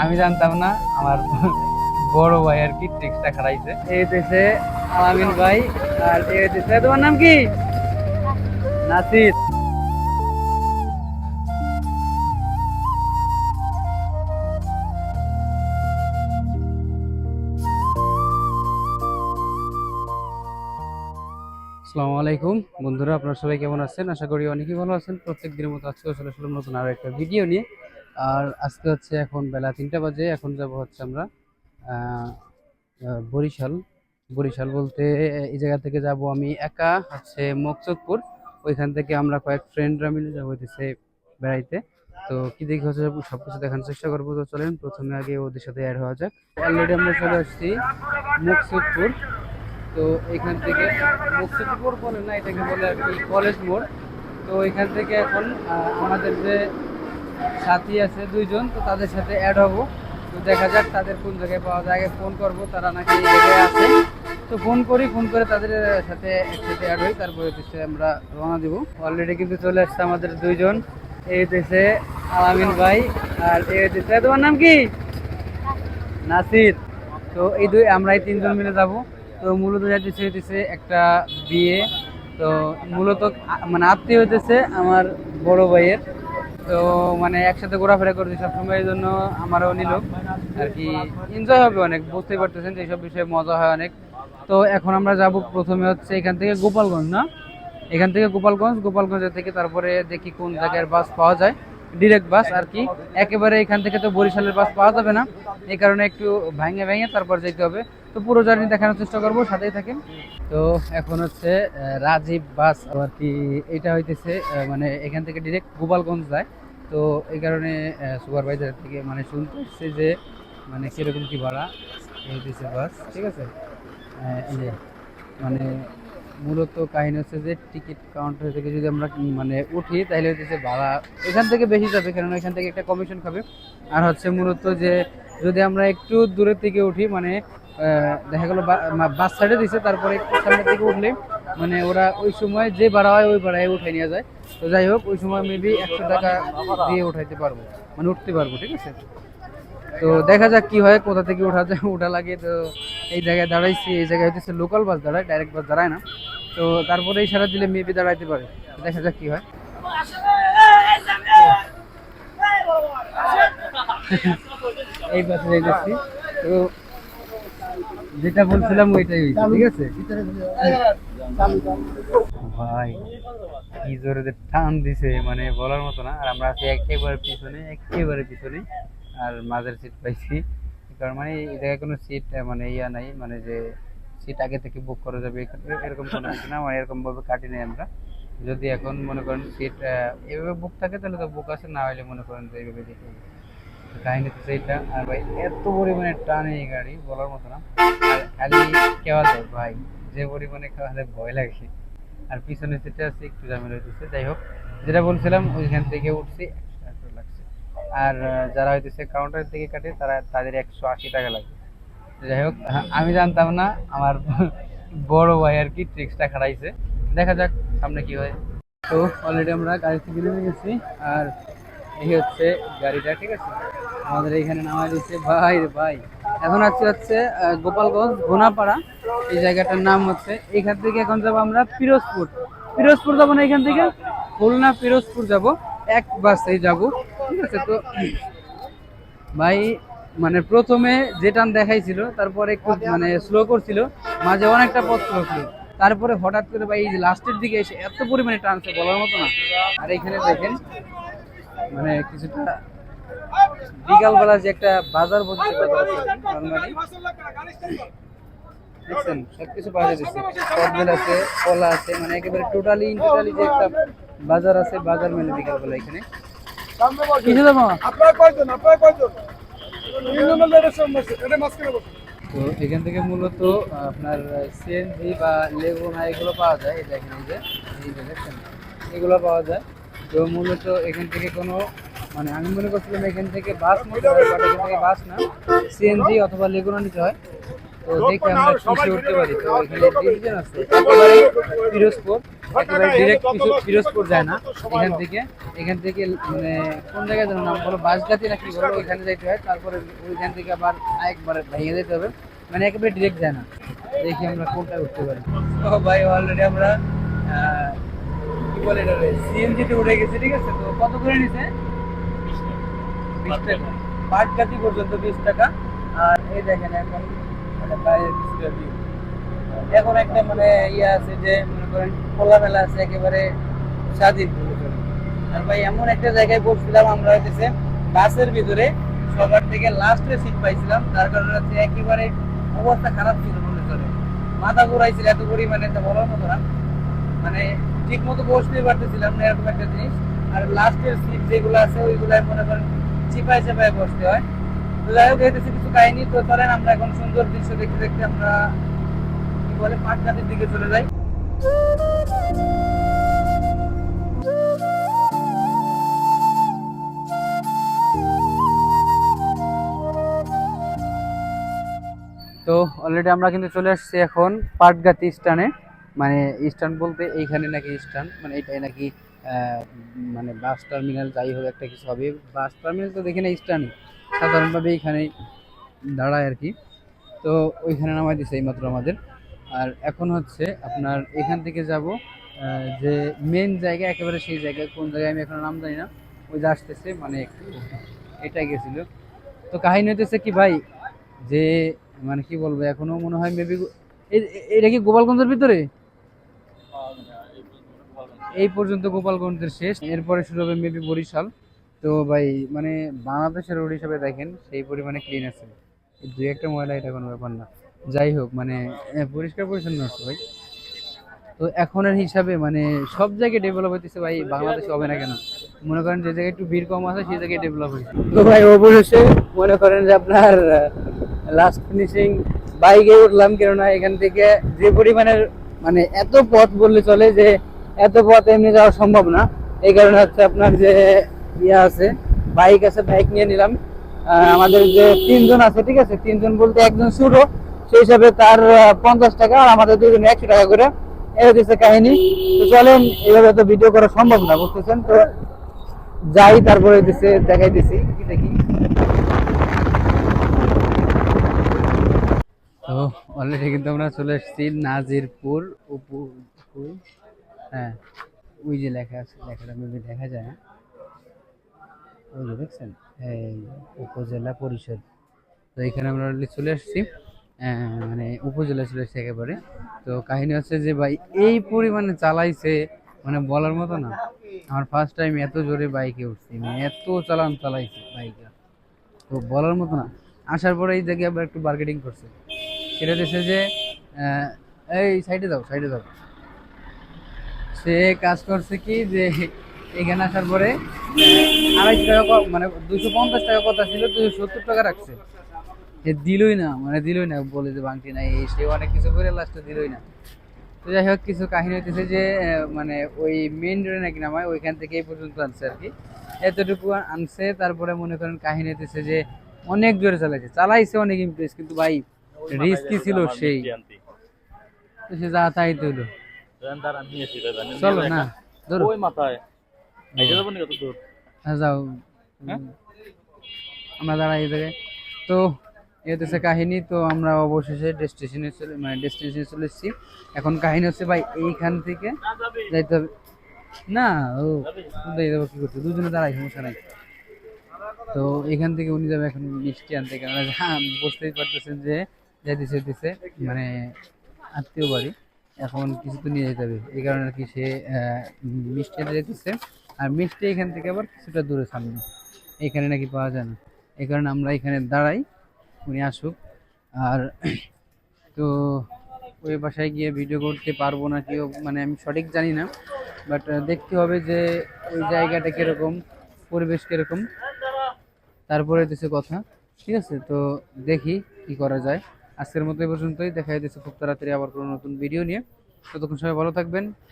আমি জানতাম না, আমার বড় ভাই আর কি ট্রিক্সটা খারাইছে এই দেশে আলামিন ভাই, আর দেশে তোমার নাম কি? নাসির। আসসালামু আলাইকুম। বন্ধুরা, আপনারা সবাই কেমন আছেন? আশা করি অনেকেই ভালো আছেন। প্রত্যেক দিনের মতো আজকে চলে আসলাম নতুন আরও একটা ভিডিও নিয়ে। আর আজকে হচ্ছে এখন বেলা তিনটা বাজে, এখন যাব হচ্ছে আমরা বরিশাল। বরিশাল বলতে এই জায়গা থেকে যাব আমি একা হচ্ছে মকসুদপুর। ওইখান থেকে আমরা কয়েক ফ্রেন্ডরা মিলে যাব হইতেছে বেড়াইতে। তো কি দেখি হচ্ছে সব কিছু দেখানোর চেষ্টা করব। তো চলেন, প্রথমে আগে ওদের সাথে অ্যাড হওয়া যাক। অলরেডি আমরা চলে আসছি মুকসুদপুর। তো এখান থেকে মুক্তিপুর বলে না, এটাকে বলে আর কি কলেজ মোড়। তো এখান থেকে এখন আমাদের যে সাথী আছে দুইজন, তো তাদের সাথে অ্যাড হব। তো দেখা যাক তাদের কোন জায়গায় পাওয়া যায়। আগে ফোন করব, তারা নাকি এই জায়গায় আছে। তো ফোন করি ফোন করে তাদের সাথে একসাথে অ্যাড হই, তারপরে দেশে আমরা রওনা দিব। অলরেডি কিন্তু চলে আসছে আমাদের দুইজন। এই দেশে আলামিন ভাই আর এই দেশে তোমার নাম কি? নাসির। তো এই দুই আমরা এই তিনজন মিলে যাব। তো মূলত যাইতেছে হইতেছে একটা বিয়ে। তো মূলত মানে আত্মীয় হইতেছে আমার বড় ভাইয়ের। তো মানে একসাথে ঘোরাফেরা করছি সবসময়, এই জন্য আমারও নিল। আর কি এনজয় হবে অনেক, বুঝতেই পারতেছেন যে এইসব বিষয়ে মজা হয় অনেক। তো এখন আমরা যাব প্রথমে হচ্ছে এখান থেকে গোপালগঞ্জ, না? এখান থেকে গোপালগঞ্জ গোপালগঞ্জ থেকে তারপরে দেখি কোন জায়গার বাস পাওয়া যায়। ডিরেক্ট বাস আর কি। একেবারে এখান থেকে তো বরিশালের বাস পাওয়া যাবে না। এই কারণে একটু ভাঙে ভেঙে তারপর যেতে হবে। তো পুরো জার্নি দেখানোর চেষ্টা করব, সাথেই থাকেন। তো এখন হচ্ছে রাজীব বাস আর কি, এটা হইতেছে মানে এখান থেকে ডিরেক্ট গোপালগঞ্জ যায়। তো এই কারণে সুপারভাইজার থেকে মানে শুনতে এসছে যে মানে কীরকম কি ভাড়া হইতেছে বাস ঠিক আছে? মানে মূলত কাহিনী হচ্ছে যে টিকিট কাউন্টার থেকে যদি আমরা মানে উঠি, তাহলে হচ্ছে ভাড়া এখান থেকে বেশি যাবে কারণ এখান থেকে একটা কমিশন খাবে। আর হচ্ছে মূলত যে যদি আমরা একটু দূরের থেকে উঠি মানে দেখা গেলো বাস সাইডে দিছে, তারপরে একটু সামনের থেকে উঠলে মানে ওরা ওই সময় যে ভাড়া হয়, ওই ভাড়ায় উঠে নিয়ে যায়। তো যাই হোক, ওই সময় মেবি একশো টাকা দিয়ে উঠাইতে পারব মানে উঠতে পারব, ঠিক আছে? তো দেখা যাক কি হয়, কোথা থেকে ওঠা যায়, ওঠা লাগে। তো এই জায়গায় দাঁড়াইছি, এই জায়গায় হচ্ছে লোকাল বাস দাঁড়ায় ডাইরেক্ট বাস দাঁড়ায় না। তো তারপরে ইশারা দিলে মেবি দাঁড়াইতে পারে। দেখা যাক কি হয়। এই বাসে যাইতেছি তো যেটা বলছিলাম ওইটাই হয়েছে ঠিক আছে? ভাই, কি জোরে টান দিছে মানে বলার মতো না। আর আমরা আছি একেবারে পিছনে একেবারে পিছনে। আর মাঝের সিট পাইছি। কারণ মানে এই জায়গায় কোনো সিট মানে ইয়া নাই মানে যে সিট আগে থেকে বুক করা যাবে এরকম কোনো কিছু না মানে এরকম ভাবে কাটি নাই আমরা। যদি এখন মনে করেন সিট এভাবে বুক থাকে তাহলে তো বুক আছে, না হলে মনে করেন যে এইভাবে তো কাহিনী তো সেইটা আর ভাই, এত পরিমাণে টানে এই গাড়ি, বলার মতো না। আর খালি কেওয়া যায় ভাই, যে পরিমাণে খাওয়া যায় ভয় লাগে। আর পিছনে সিটে আছে, একটু ঝামেলা হইতেছে। যাই হোক, যেটা বলছিলাম, ওইখান থেকে উঠছি একশো টাকা করে লাগছে আর যারা হইতেছে কাউন্টার থেকে কাটে, তারা তাদের একশো আশি টাকা লাগবে তো যাই হোক আমি জানতাম না, আমার বড় ভাই আর কি ট্রিক্সটা খারাইছে দেখা যাক, সামনে কি হয়। তো অলরেডি আমরা গাড়ি থেকে নেমে গেছি, আর এই হচ্ছে গাড়িটা, ঠিক আছে? আমাদের এখানে নামা দিচ্ছে ভাই ভাই, এখন আছে হচ্ছে গোপালগঞ্জ, ঘোনাপাড়া। এই জায়গাটার নাম হচ্ছে এখান থেকে এখন যাব আমরা পিরোজপুর। পিরোজপুর যাব না এখান থেকে? খুলনা, পিরোজপুর যাব। এক বাসেই যাব। ঠিক আছে, তো ভাই মানে প্রথমে যে টান দেখাইছিল, তারপরে একটু মানে স্লো করছিল, মাঝে অনেকটা পথ স্লো ছিল। তারপরে হঠাৎ করে, ভাই, এই লাস্টের দিকে এসে এত পরিমাণে টানছে বলার মতো না। আর এখানে দেখেন মানে কিছুটা বিকালবেলা যে একটা বাজার বসছে বাজার দেখছেন, সবকিছু পাওয়া যাচ্ছে কদবেল আছে, কলা আছে মানে একেবারে টোটালি টোটালি যে একটা বাজার আছে, বাজার মেলে বিকালবেলা এখানে। কিছু দেবো আপনার কয়জন? আপনার কয়জন তো এখান থেকে মূলত আপনার সিএনজি বা লেবু না, এগুলো পাওয়া যায়, এই দেখেন যে, এই এগুলো পাওয়া যায়। তো মূলত এখান থেকে কোনো মানে আমি মনে করছিলাম এখান থেকে বাস নিতে এখান থেকে বাস না, সিএনজি অথবা লেগুনা নিতে হয়। তো দেখে আমরা কিসে উঠতে পারি। তো এখানে আছে পিরোজপুর। একেবারে ডিরেক্ট ফিরোজপুর যায় না। এখান থেকে এখান থেকে মানে কোন জায়গায় যেন নাম বলো বাসগাতি নাকি বলো ওইখানে যাইতে হয়। তারপরে ওইখান থেকে আবার আরেকবার ভেঙে যেতে হবে। মানে একেবারে ডিরেক্ট যায় না। দেখি আমরা কোনটা উঠতে পারি। ও ভাই অলরেডি আমরা আহ, কি বলে এটা সিএনজিতে উঠে গেছি ঠিক আছে? তো কত করে নিছে? বিশ টাকা। পাটকাতি পর্যন্ত বিশ টাকা। আর এই দেখেন এখন মানে বাইরের কিছুটা। এখন একটা মানে ইয়ে আছে যে করেন, খোলামেলা আছে, একেবারে স্বাধীন। আর ভাই, এমন একটা জায়গায় বসছিলাম আমরা হইতেছে, বাসের ভিতরে সবার থেকে লাস্টে সিট পাইছিলাম তার কারণে হচ্ছে একেবারে অবস্থা খারাপ ছিল বলে চলে মাথা ঘুরাইছিল, এত পরিমাণে তা বলার মতো না। মানে ঠিক মতো বসতে পারতেছিলাম না এরকম একটা জিনিস। আর লাস্টের সিট যেগুলো আছে ওইগুলাই মনে করেন চিপায় চিপায় বসতে হয়। তো যাই হোক এতেছে কিছু কাহিনী তো চলেন আমরা এখন সুন্দর দৃশ্য দেখতে দেখতে আমরা, কি বলে, পাটঘাটের দিকে চলে যাই। তো অলরেডি আমরা কিন্তু চলে আসছি এখন পাটগাতি স্টানে মানে স্টান বলতে এইখানে নাকি স্টান মানে এটাই নাকি মানে বাস টার্মিনাল যাই হোক একটা কিছু হবে। বাস টার্মিনাল তো দেখি না স্টানই সাধারণভাবে এইখানেই দাঁড়ায় আর কি। তো ওইখানে নামাই দিছে এইমাত্র আমাদের। আর এখন হচ্ছে আপনার এখান থেকে যাব যে মেন জায়গা, একেবারে সেই জায়গায়, কোন জায়গায় আমি এখন নাম জানি না। ওই যে আসতেছে মানে এটাই গেছিল। তো কাহিনী হইতেছে কি ভাই, যে মানে কি বলব, এখনও মনে হয় মেবি এটা কি গোপালগঞ্জের ভিতরে? এই পর্যন্ত গোপালগঞ্জের শেষ, এরপরে শুরু হবে মেবি বরিশাল। তো ভাই মানে বাংলাদেশের রোড হিসাবে দেখেন, সেই পরিমাণে ক্লিন আছে। দুই একটা ময়লা এটা কোনো ব্যাপার না। যাই হোক মানে পরিষ্কার পরিচ্ছন্ন আছে ভাই। তো এখনের হিসাবে মানে সব জায়গায় ডেভেলপ হইতেছে ভাই, বাংলাদেশে হবে না কেন? মনে করেন যে জায়গায় একটু ভিড় কম আছে, সেই জায়গায় ডেভেলপ হয়েছে তো ভাই, অবশেষে মনে করেন যে আপনার লাস্ট ফিনিশিং বাইকে উঠলাম কেননা এখান থেকে যে পরিমাণের মানে এত পথ বললে চলে যে এত পথ এমনি যাওয়া সম্ভব না। এই কারণে হচ্ছে আপনার যে ইয়ে আছে, বাইক আছে, বাইক নিয়ে নিলাম। আমাদের যে তিনজন আছে, ঠিক আছে? তিনজন বলতে একজন ছোট সেই হিসাবে তার পঞ্চাশ টাকা আর আমাদের দুজন একশো টাকা করে। এই হচ্ছে কাহিনী। তো চলেন, এইভাবে তো ভিডিও করা সম্ভব না, বুঝতেছেন? তো যাই, তারপরে দিছে দেখাই দিছি কি দেখি তো অলরেডি কিন্তু আমরা চলে এসেছি নাজিরপুর উপু উপু- হ্যাঁ ওই যে লেখা আছে লেখাটা মেবি দেখা যায় না। ওই যে দেখছেন? এই উপজেলা পরিষদ। তো এখানে আমরা already চলে এসেছি। আহ, মানে উপজেলা চলে এসেছি একেবারে। তো কাহিনী হচ্ছে যে ভাই এই পরিমাণে চালাইছে মানে বলার মতো না। আমার ফার্স্ট টাইম এত জোরে বাইকে উঠছি মানে এত চালান চালাইছে বাইকে তো বলার মতো না। আসার পরে এই জায়গায় আবার একটু মার্কেটিং করছে। সেটা দেশে যে এই সাইডে দাও সাইডে দাও সে কাজ করছে কি যে, এখানে আসার পরে, আড়াইশো টাকা মানে দুশো পঞ্চাশ টাকা কথা ছিল দুশো সত্তর টাকা রাখছে। সে দিলই না মানে দিলই না, বলে যে বাংটি এই সে অনেক কিছু করে লাস্টে দিলই না। তো যাই হোক, কিছু কাহিনী হইতেছে যে মানে ওই মেইন রোডে নাকি নামায়, ওইখান থেকে এই পর্যন্ত আনছে আর কি। এতটুকু আনছে, তারপরে মনে করেন কাহিনী হইতেছে যে, অনেক জোরে চালাইছে। চালাইছে অনেক ইমপ্রেস কিন্তু ভাই রিস্কি ছিল সেই। সে যা তাই তো চলো না ধরো। ওই মাথায়। যাব নাকি দূর হ্যাঁ যাও। হ্যাঁ? আমরা দাঁড়াই জায়গায় তো হচ্ছে কাহিনী তো আমরা অবশেষে ডেস্টিনেশনে চলে মানে ডেস্টিনেশনে চলে এসেছি। এখন কাহিনী হচ্ছে ভাই এইখান থেকে যাইতে হবে। না ও কোথায় যাব কি করতে দুজনে দাঁড়াই সমস্যা নাই। তো এখান থেকে উনি যাবে এখন মিষ্টি আনতে কারণ হ্যাঁ বুঝতেই পারতেছেন যে যাইতেছে দিছে মানে আত্মীয় বাড়ি। এখন কিছু তো নিয়ে যেতে হবে। এই কারণে আর কি সে মিষ্টি যেতেছে আর মিষ্টি এখান থেকে আবার কিছুটা দূরে সামনে। এখানে নাকি পাওয়া যায় না। এই কারণে আমরা এখানে দাঁড়াই, উনি আসুক। আর তো ওই বাসায় গিয়ে ভিডিও করতে পারব না কেউ মানে আমি সঠিক জানি না। বাট দেখতে হবে যে ওই জায়গাটা কীরকম, পরিবেশ কীরকম। তারপরে দিছে কথা। ঠিক আছে? তো দেখি কি করা যায়। আজকের মতো এই পর্যন্তই। দেখা যাচ্ছে খুব তাড়াতাড়ি আবার কোনো নতুন ভিডিও নিয়ে। ততক্ষণ সবাই ভালো থাকবেন।